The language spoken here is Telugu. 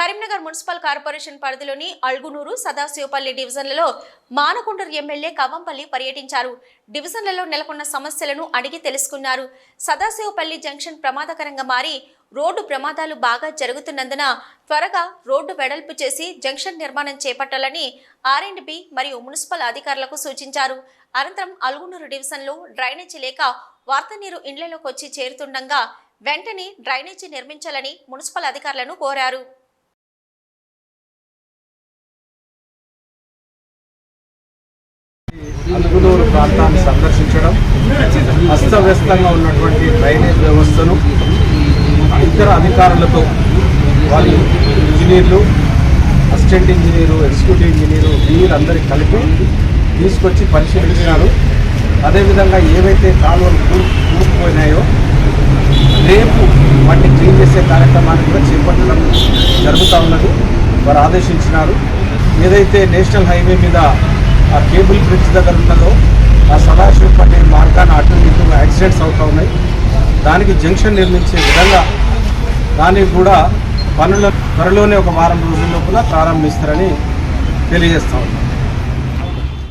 కరీంనగర్ మున్సిపల్ కార్పొరేషన్ పరిధిలోని అల్గునూరు సదాశివపల్లి డివిజన్లలో మానకొండూరు ఎమ్మెల్యే కవంపల్లి పర్యటించారు. డివిజన్లలో నెలకొన్న సమస్యలను అడిగి తెలుసుకున్నారు. సదాశివపల్లి జంక్షన్ ప్రమాదకరంగా మారి రోడ్డు ప్రమాదాలు బాగా జరుగుతున్నందున త్వరగా రోడ్డు వెడల్పు చేసి జంక్షన్ నిర్మాణం చేపట్టాలని ఆర్ అండ్ బి మరియు మున్సిపల్ అధికారులకు సూచించారు. అనంతరం అల్గునూరు డివిజన్లో డ్రైనేజీ లేక వార్త నీరు ఇండ్లలోకి వచ్చి చేరుతుండగా వెంటనే డ్రైనేజీ నిర్మించాలని మున్సిపల్ అధికారులను కోరారు. అలుగునూరు ప్రాంతాన్ని సందర్శించడం అస్తవ్యస్తంగా ఉన్నటువంటి డ్రైనేజ్ వ్యవస్థను ఇతర అధికారులతో వాళ్ళు ఇంజనీర్లు అసిస్టెంట్ ఇంజనీరు ఎగ్జిక్యూటివ్ ఇంజనీరు వీరందరికీ కలిపి తీసుకొచ్చి పరిశీలించినారు. అదేవిధంగా ఏవైతే కాలువలు కూరుకుపోయినాయో రేపు వాటిని క్లీన్ చేసే కార్యక్రమాన్ని కూడా చేపట్టడం జరుగుతూ ఉన్నది. వారు ఆదేశించినారు. ఏదైతే నేషనల్ హైవే మీద ఆ కేబుల్ బ్రిడ్జ్ దగ్గర ఉన్నదో ఆ పట్టే మార్గాన్ని అటు ఇటు యాక్సిడెంట్స్ అవుతూ ఉన్నాయి. దానికి జంక్షన్ నిర్మించే విధంగా దానికి కూడా పనుల త్వరలోనే ఒక వారం రోజుల లోపల ప్రారంభిస్తారని తెలియజేస్తా ఉన్నాం.